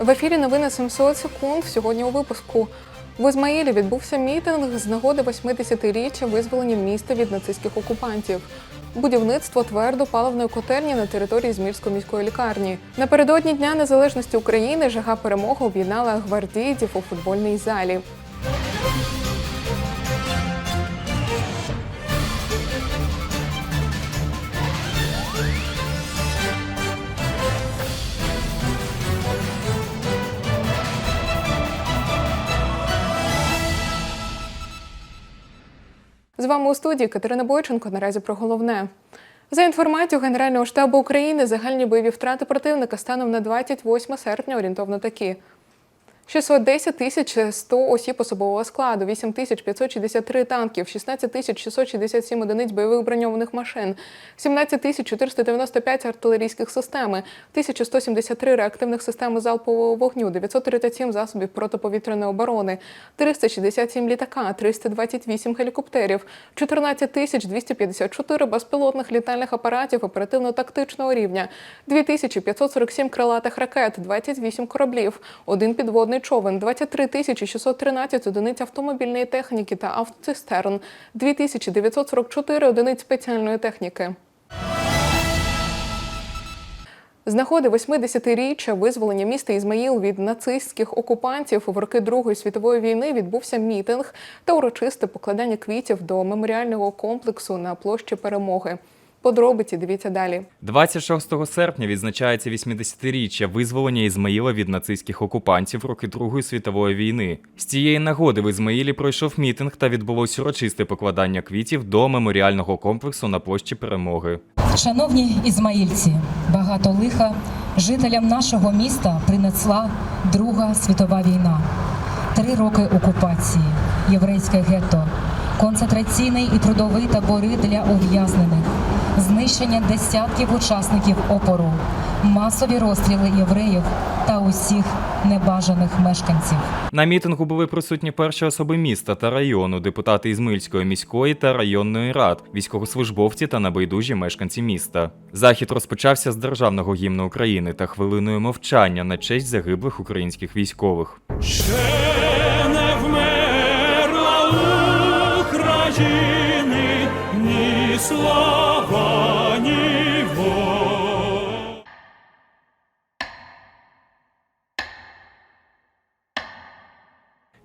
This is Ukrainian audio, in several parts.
В ефірі новини 700 секунд. Сьогодні у випуску. В Ізмаїлі відбувся мітинг з нагоди 80-річчя визволення міста від нацистських окупантів. Будівництво твердо паливної котельні на території Змірської міської лікарні. Напередодні Дня Незалежності України жага перемоги об'єднала гвардійців у футбольній залі. З вами у студії Катерина Бойченко. Наразі про головне. За інформацією Генерального штабу України, загальні бойові втрати противника станом на 28 серпня орієнтовно такі. 610 тисяч 100 осіб особового складу, 8 тисяч 563 танків, 16 тисяч 667 одиниць бойових броньованих машин, 17 тисяч 495 артилерійських систем, 1173 реактивних систем залпового вогню, 937 засобів протиповітряної оборони, 367 літака, 328 гелікоптерів, 14 тисяч 254 безпілотних літальних апаратів оперативно-тактичного рівня, 2547 крилатих ракет, 28 кораблів, один підводний човен, 23 тисячі 613 одиниць автомобільної техніки та автоцистерн, 2944 одиниць спеціальної техніки. З нагоди 80-річчя визволення міста Ізмаїл від нацистських окупантів в роки Другої світової війни відбувся мітинг та урочисте покладання квітів до меморіального комплексу на площі Перемоги. Подробиці дивіться далі. 26 серпня відзначається 80-річчя визволення Ізмаїла від нацистських окупантів в роки Другої світової війни. З цієї нагоди в Ізмаїлі пройшов мітинг та відбулось урочисте покладання квітів до меморіального комплексу на площі Перемоги. Шановні ізмаїльці, багато лиха жителям нашого міста принесла Друга світова війна, три роки окупації, єврейське гетто, концентраційний і трудовий табори для ув'язнених, знищення десятків учасників опору, масові розстріли євреїв та усіх небажаних мешканців. На мітингу були присутні перші особи міста та району, депутати Ізмаїльської міської та районної рад, військовослужбовці та небайдужі мешканці міста. Захід розпочався з державного гімну України та хвилиною мовчання на честь загиблих українських військових. Ще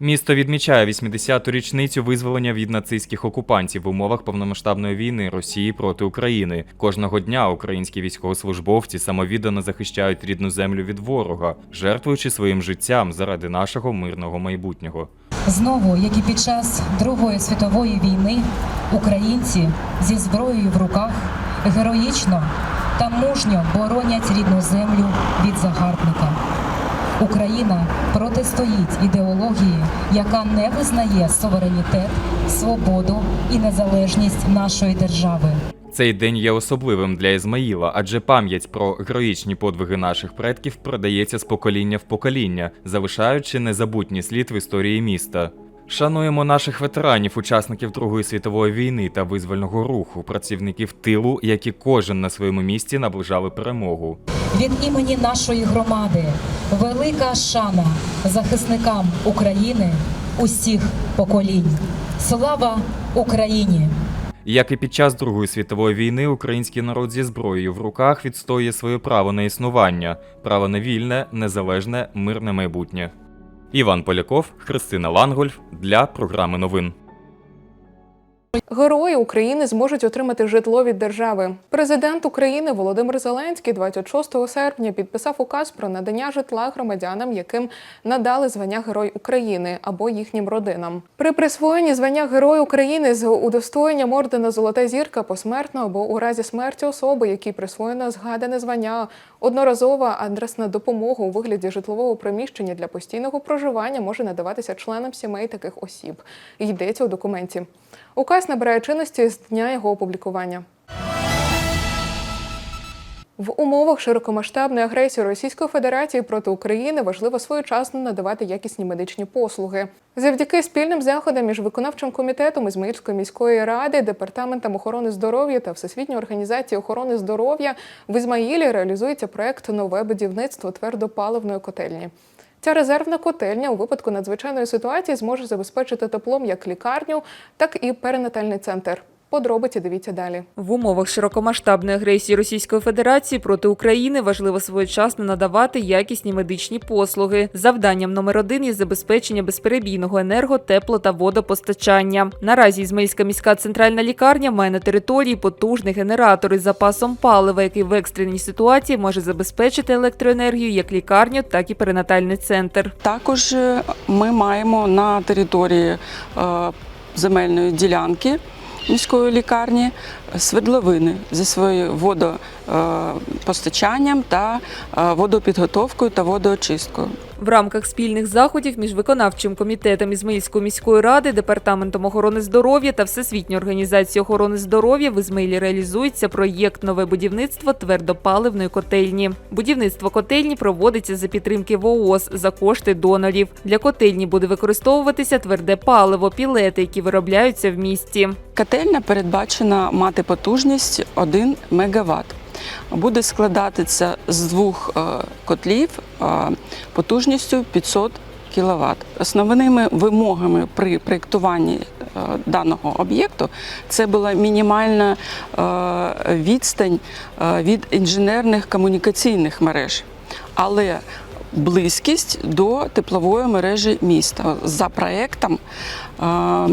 Місто відмічає 80-ту річницю визволення від нацистських окупантів в умовах повномасштабної війни Росії проти України. Кожного дня українські військовослужбовці самовіддано захищають рідну землю від ворога, жертвуючи своїм життям заради нашого мирного майбутнього. Знову, як і під час Другої світової війни, українці зі зброєю в руках героїчно та мужньо боронять рідну землю від загарбника. Україна протистоїть ідеології, яка не визнає суверенітет, свободу і незалежність нашої держави. Цей день є особливим для Ізмаїла, адже пам'ять про героїчні подвиги наших предків передається з покоління в покоління, залишаючи незабутній слід в історії міста. Шануємо наших ветеранів, учасників Другої світової війни та визвольного руху, працівників тилу, які кожен на своєму місці наближали перемогу. Від імені нашої громади велика шана захисникам України усіх поколінь. Слава Україні! Як і під час Другої світової війни, український народ зі зброєю в руках відстоює своє право на існування, право на вільне, незалежне, мирне майбутнє. Іван Поляков, Христина Лангольф для програми новин. Герої України зможуть отримати житло від держави. Президент України Володимир Зеленський 26 серпня підписав указ про надання житла громадянам, яким надали звання Герой України або їхнім родинам. При присвоєнні звання Герой України з удостоєнням ордена Золота зірка посмертно або у разі смерті особи, якій присвоєно згадане звання, одноразова адресна допомога у вигляді житлового приміщення для постійного проживання може надаватися членам сімей таких осіб. Йдеться у документі. Указ набирає чинності з дня його опублікування. В умовах широкомасштабної агресії Російської Федерації проти України важливо своєчасно надавати якісні медичні послуги. Завдяки спільним заходам між виконавчим комітетом Ізмаїльської міської ради, департаментом охорони здоров'я та Всесвітньої організації охорони здоров'я в Ізмаїлі реалізується проект Нове будівництво твердопаливної котельні. Ця резервна котельня у випадку надзвичайної ситуації зможе забезпечити теплом як лікарню, так і перинатальний центр. Подробиці дивіться далі. В умовах широкомасштабної агресії Російської Федерації проти України важливо своєчасно надавати якісні медичні послуги. Завданням номер один є забезпечення безперебійного енерго, тепло та водопостачання. Наразі Ізмаїльська міська центральна лікарня має на території потужний генератор із запасом палива, який в екстреній ситуації може забезпечити електроенергію як лікарню, так і перинатальний центр. Також е, ми маємо на території е, земельної ділянки міської лікарні свердловини зі своєю водопостачанням та е, водопідготовкою та водоочисткою. В рамках спільних заходів між виконавчим комітетом Ізмаїльської міської ради, департаментом охорони здоров'я та Всесвітньою організацією охорони здоров'я в Ізмаїлі реалізується проєкт Нове будівництво твердопаливної котельні. Будівництво котельні проводиться за підтримки ВООЗ за кошти донорів. Для котельні буде використовуватися тверде паливо, пілети, які виробляються в місті. Котельня передбачена мати потужність 1 МВт. Буде складатися з двох е, котлів е, потужністю 500 кВт. Основними вимогами при проєктуванні е, даного об'єкту це була мінімальна відстань від інженерних комунікаційних мереж. Але близькість до теплової мережі міста. За проектом е,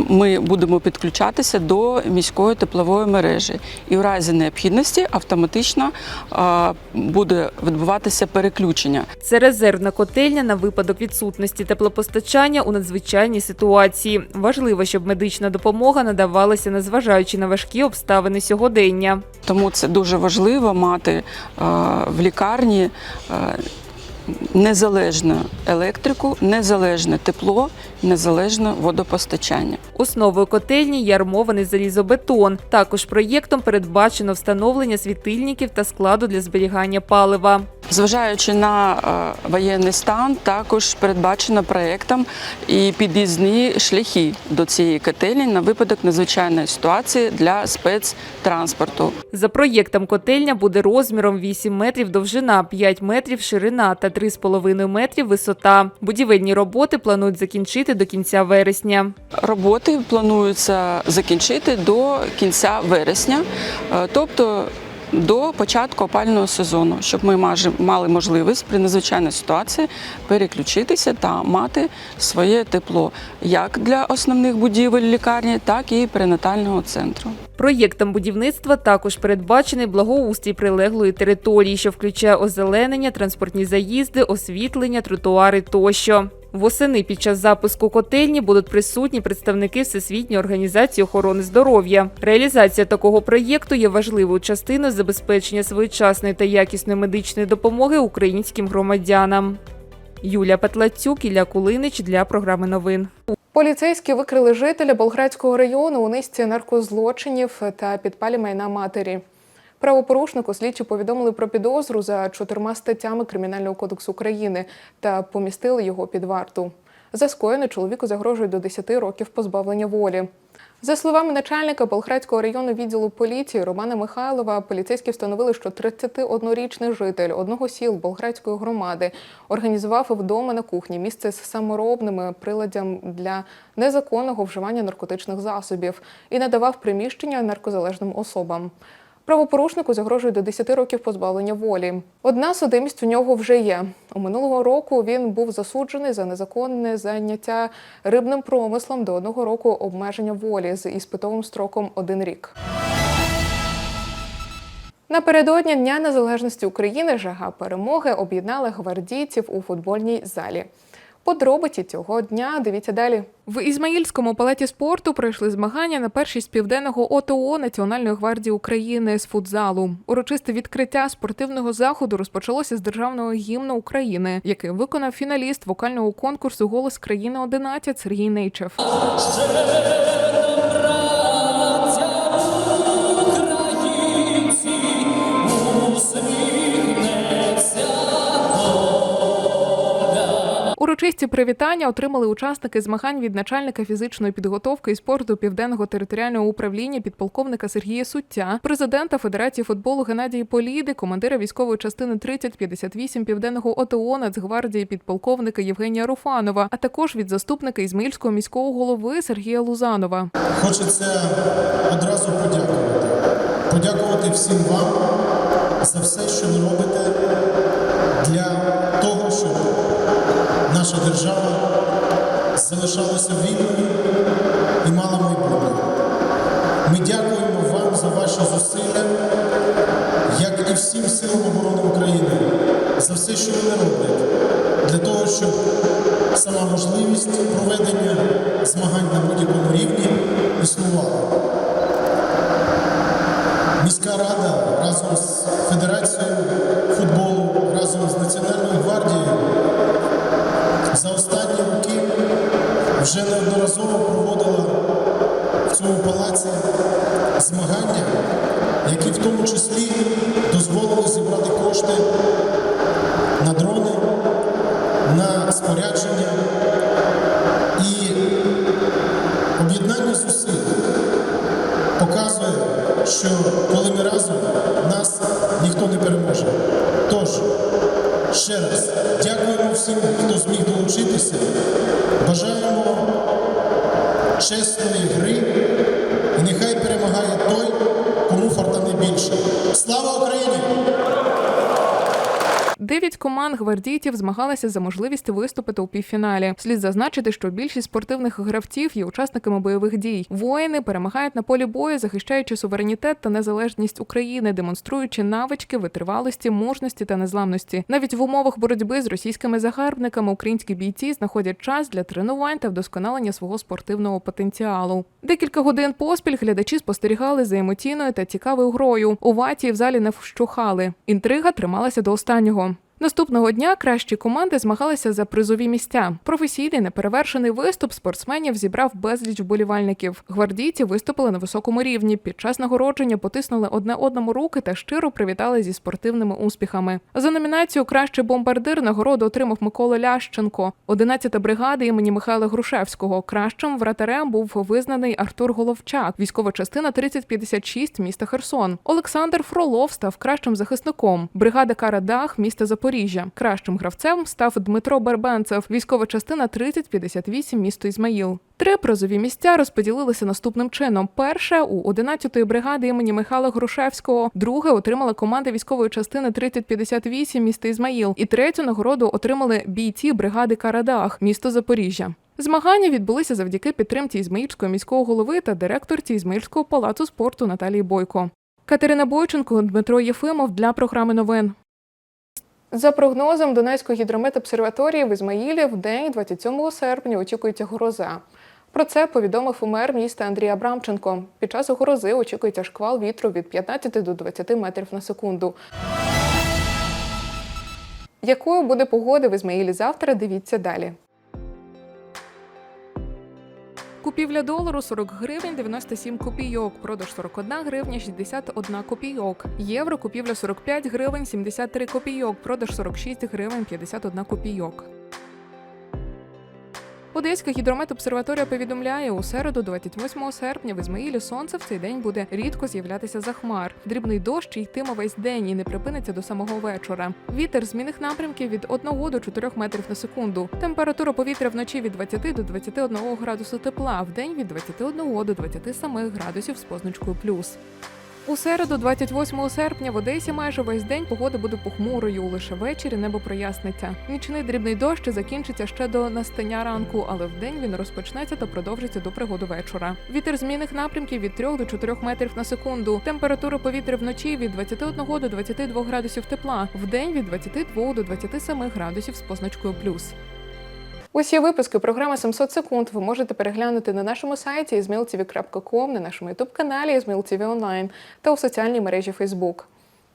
ми будемо підключатися до міської теплової мережі, і в разі необхідності автоматично е, буде відбуватися переключення. Це резервна котельня на випадок відсутності теплопостачання у надзвичайній ситуації. Важливо, щоб медична допомога надавалася, незважаючи на важкі обставини сьогодення. Тому це дуже важливо мати е, в лікарні незалежну електрику, незалежне тепло, незалежне водопостачання. Основою котельні є армований залізобетон. Також проєктом передбачено встановлення світильників та складу для зберігання палива. Зважаючи на е, воєнний стан, також передбачено проектом і під'їзні шляхи до цієї котельні на випадок надзвичайної ситуації для спецтранспорту. За проєктом котельня буде розміром 8 метрів довжина, 5 метрів ширина та 3,5 метрів висота. Будівельні роботи планують закінчити до кінця вересня. Роботи планується закінчити до кінця вересня, е, тобто до початку опального сезону, щоб ми мали можливість при надзвичайній ситуації переключитися та мати своє тепло як для основних будівель лікарні, так і перинатального центру. Проєктом будівництва також передбачений благоустрій прилеглої території, що включає озеленення, транспортні заїзди, освітлення, тротуари тощо. Восени під час запуску котельні будуть присутні представники Всесвітньої організації охорони здоров'я. Реалізація такого проєкту є важливою частиною забезпечення своєчасної та якісної медичної допомоги українським громадянам. Юлія Петлацюк, Ілля Кулинич для програми новин. Поліцейські викрили жителя Болградського району у низці наркозлочинів та підпалі майна матері. Правопорушнику слідчі повідомили про підозру за чотирма статтями Кримінального кодексу України та помістили його під варту. За скоєне чоловіку загрожує до 10 років позбавлення волі. За словами начальника Болградського району відділу поліції Романа Михайлова, поліцейські встановили, що 31-річний житель одного сіл Болградської громади організував вдома на кухні місце з саморобними приладдям для незаконного вживання наркотичних засобів і надавав приміщення наркозалежним особам. Правопорушнику загрожує до 10 років позбавлення волі. Одна судимість у нього вже є. У минулого року він був засуджений за незаконне заняття рибним промислом до одного року обмеження волі з іспитовим строком один рік. Напередодні Дня Незалежності України жага перемоги об'єднала гвардійців у футбольній залі. Подробиці цього дня дивіться далі. В Ізмаїльському палаті спорту пройшли змагання на першість південного ОТО Національної гвардії України з футзалу. Урочисте відкриття спортивного заходу розпочалося з державного гімну України, який виконав фіналіст вокального конкурсу Голос країни 11 Сергій Нейчев. Урочисті привітання отримали учасники змагань від начальника фізичної підготовки і спорту Південного територіального управління підполковника Сергія Суття, президента Федерації футболу Геннадія Поліди, командира військової частини 3058 Південного ОТО Нацгвардії підполковника Євгенія Руфанова, а також від заступника Ізмаїльського міського голови Сергія Лузанова. Хочеться одразу подякувати. Подякувати всім вам за все, що ви робите для наша держава залишалася вільною і мала майбутнє. Ми дякуємо вам за ваші зусилля, як і всім силам оборони України, за все, що вони роблять, для того, щоб сама можливість проведення змагань на будь-якому рівні існувала. Міська рада разом з Федерацією вже неодноразово проводила в цьому палаці змагання, які в тому числі дозволили зібрати кошти на дрони, на спорядження і об'єднання зусиль показує, що коли ми разом, нас ніхто не переможе. Тож, ще раз дякуємо всім, чесної гри Дев'ять команд гвардійців змагалися за можливість виступити у півфіналі. Слід зазначити, що більшість спортивних гравців є учасниками бойових дій. Воїни перемагають на полі бою, захищаючи суверенітет та незалежність України, демонструючи навички, витривалості, мужності та незламності. Навіть в умовах боротьби з російськими загарбниками українські бійці знаходять час для тренувань та вдосконалення свого спортивного потенціалу. Декілька годин поспіль глядачі спостерігали за емоційною та цікавою грою. Овації в залі не вщухали. Інтрига трималася до останнього. Наступного дня кращі команди змагалися за призові місця. Професійний неперевершений виступ спортсменів зібрав безліч вболівальників. Гвардійці виступили на високому рівні. Під час нагородження потиснули одне одному руки та щиро привітали зі спортивними успіхами. За номінацію Кращий бомбардир нагороду отримав Микола Лященко, 11-та бригада імені Михайла Грушевського. Кращим вратарем був визнаний Артур Головчак, військова частина 3056 міста Херсон. Олександр Фролов став кращим захисником. Бригада Карадах міста Запоріжжя. Кращим гравцем став Дмитро Барбенцев, військова частина 3058 місто Ізмаїл. Три призові місця розподілилися наступним чином: перше у 11-ї бригади імені Михайла Грушевського, друге отримала команда військової частини 3058 міста Ізмаїл, і третю нагороду отримали бійці бригади Карадах, місто Запоріжжя. Змагання відбулися завдяки підтримці Ізмаїльського міського голови та директорці Ізмаїльського палацу спорту Наталії Бойко. Катерина Бойченко, Дмитро Єфимов для програми новин. За прогнозом Донецької гідрометобсерваторії в Ізмаїлі в день 27 серпня очікується гроза. Про це повідомив мер міста Андрій Абрамченко. Під час грози очікується шквал вітру від 15 до 20 метрів на секунду. Якою буде погода в Ізмаїлі завтра? Дивіться далі. Купівля долару 40 гривень 97 копійок, продаж 41 гривня 61 копійок. Євро купівля 45 гривень 73 копійок, продаж 46 гривень 51 копійок. Одеська гідрометобсерваторія повідомляє, у середу, 28 серпня, в Ізмаїлі сонце в цей день буде рідко з'являтися за хмар. Дрібний дощ йтиме весь день і не припиниться до самого вечора. Вітер змінних напрямків від 1 до 4 метрів на секунду. Температура повітря вночі від 20 до 21 градусу тепла, в день від 21 до 27 градусів з позначкою плюс. У середу, 28 серпня, в Одесі майже весь день погода буде похмурою. Лише ввечері небо проясниться. Нічний дрібний дощ закінчиться ще до настання ранку, але вдень він розпочнеться та продовжиться до пригоду вечора. Вітер змінних напрямків від 3 до 4 метрів на секунду. Температура повітря вночі від 21 до 22 градусів тепла, вдень від 22 до 27 градусів з позначкою плюс. Усі випуски програми 700 секунд ви можете переглянути на нашому сайті izmailtv.com, на нашому ютуб-каналі izmailtv онлайн та у соціальній мережі Facebook.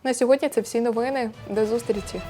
На сьогодні це всі новини. До зустрічі!